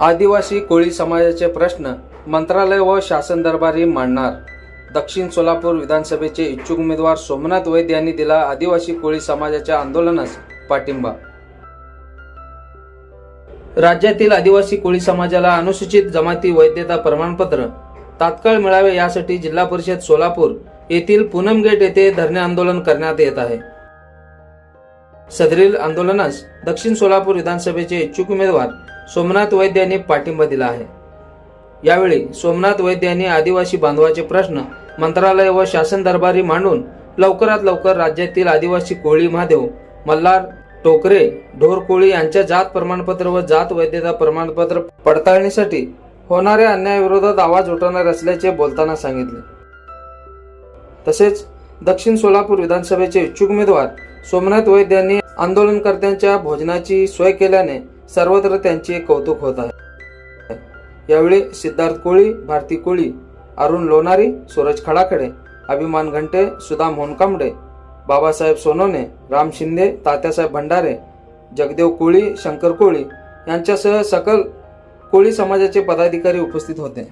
आदिवासी कोळी समाजाचे प्रश्न मंत्रालय व शासन दरबारी मांडणार. दक्षिण सोलापूर विधानसभेचे इच्छुक उमेदवार सोमनाथ वैद्य यांनी दिला आदिवासी कोळी समाजाच्या आंदोलनास पाठिंबा. राज्यातील आदिवासी कोळी समाजाला अनुसूचित जमाती वैद्यता प्रमाणपत्र तात्काळ मिळावे यासाठी जिल्हा परिषद सोलापूर येथील पूनम गेट येथे धरणे आंदोलन करण्यात येत आहे. सदरील आंदोलनास दक्षिण सोलापूर विधानसभेचे इच्छुक उमेदवार सोमनाथ वैद्य यांनी पाठिंबा दिला आहे. यावेळी सोमनाथ वैद्य यांनी आदिवासी बांधवाचे प्रश्न मंत्रालय व शासन दरबारी मांडून लवकरात लवकर राज्यातील आदिवासी कोळी महादेव मल्हार टोकरे ढोर कोळी यांच्या जात प्रमाणपत्र व जात वैद्यता प्रमाणपत्र पडताळणीसाठी होणाऱ्या अन्यायाविरोधात आवाज उठवणार असल्याचे बोलताना सांगितले. तसेच दक्षिण सोलापूर विधानसभेचे इच्छुक उमेदवार सोमनाथ वैद्य यांनी आंदोलनकर्त्यांच्या भोजनाची सोय केल्याने सर्वत्र त्यांचे कौतुक होत आहे. यावेळी सिद्धार्थ कोळी भारती कोळी अरुण लोणारी सूरज खडाकडे अभिमान घंटे सुदाम होनकांबडे बाबासाहेब सोनोने राम शिंदे तात्यासाहेब भंडारे जगदेव कोळी शंकर कोळी यांच्यासह सकल कोळी समाजाचे पदाधिकारी उपस्थित होते.